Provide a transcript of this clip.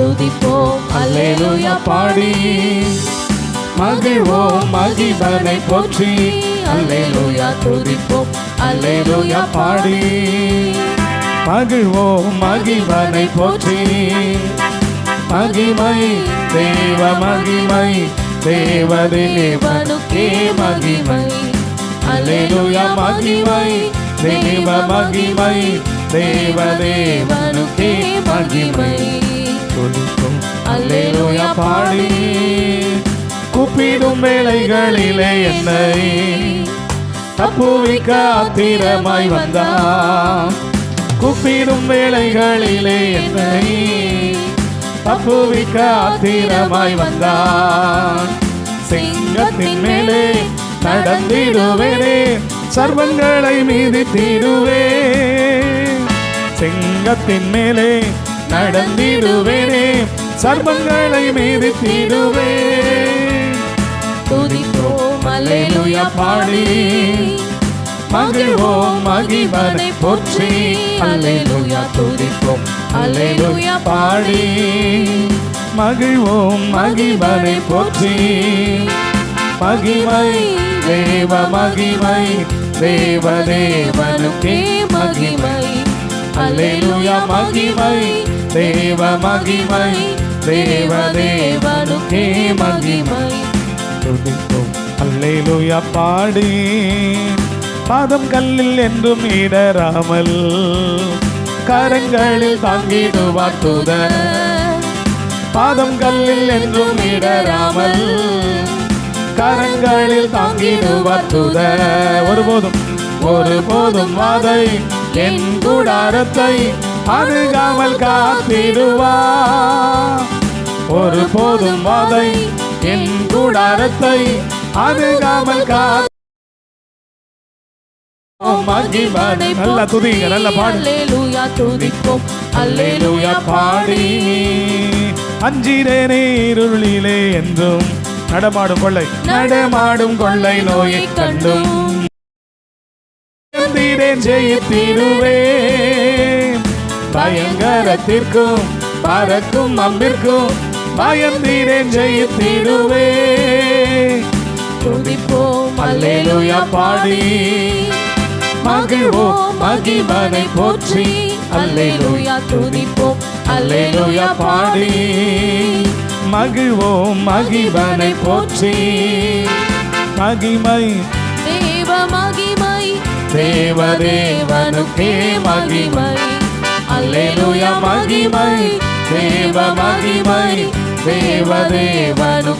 துதிப்போம் அல்லேலூயா பாடி. மகிழ்வோம் மகிழ்வனை போற்றி. அல்லேலூயா துதிப்போம். அல்லேலூயா பாடி. மகிழ்வோம் மகிழ்வனை போற்றி. மகிமை தேவ மகிமை தேவ தேவனுக்கே மகிமை. அல்லேலூயா மகிமை தேவ மகிமை தேவ தேவனுக்கே மகிமை. கூப்பிடும் என்னை தப்புவிக்க ஆத்திரமாய் வந்தான். கூப்பிடும் வேளைகளிலே என்னை தப்புவிக்க ஆத்திரமாய் வந்தான். சிங்கத்தின் மேலே நடந்திடுவேனே சர்வங்களை மீதித்திடுவே சிங்கத்தின் மேலே நடந்திடுவேனே சர்வங்களை மீதித்திடுவே துதிப்போம் அல்லேலூயா பாடி மகிழ்வோம் மகிழ்வனை போற்றி அல்லேலூயா துதிப்போம் அல்லேலூயா பாடி மகிழ்வோம் மகிழ்வனை போற்றி மகிமை தேவ மகிமை தேவ தேவனுக்கே மகிமை அல்லேலூயா மகிமை தேவ மகிமை தேவ தேவனுக்கே மகிமை துதிப்போம் அல்லேலூயா பாடி. பாதம் கல்லில் என்றும் இடராமல் கரங்களில் தாங்கிடுவார் தூதர். பாதம் கல்லில் என்றும் இடராமல் கரங்களில் தாங்கிடுவார் தூதர். ஒருபோதும் ஒருபோதும் வாதை என் கூடாரத்தை அணுகாமல் காத்திடுவார். ஒருபோதும் வாதை என் கூடாரத்தை அணுகாமல் நல்ல துதிங்க நல்ல பாடு. துதிப்போம் அல்லேலூயா பாடி. அஞ்சிரேனே இருளிலே என்றும் நடமாடும் கொள்ளை நடமாடும் கொள்ளை நோயை கண்டும். தீரேன் ஜெயித்திடுவே. பயங்கரத்திற்கும் பறக்கும் அம்பிற்கும் பயந்தீரேன் துதிப்போம் அல்லேலூயா பாடி. மகிழ்வோம் மகிமனை போற்றி. அல்லேலூயா துதிப்போம். அல்லேலூயா பாடி. மகிழ்வோம் மகிமனை போற்றி. மகிமை. தேவ மகிமை. தேவ தேவனுக்கே மகிமை. அல்லேலூயா மகிமை. தேவ மகிமை. தேவ தேவனுக்கே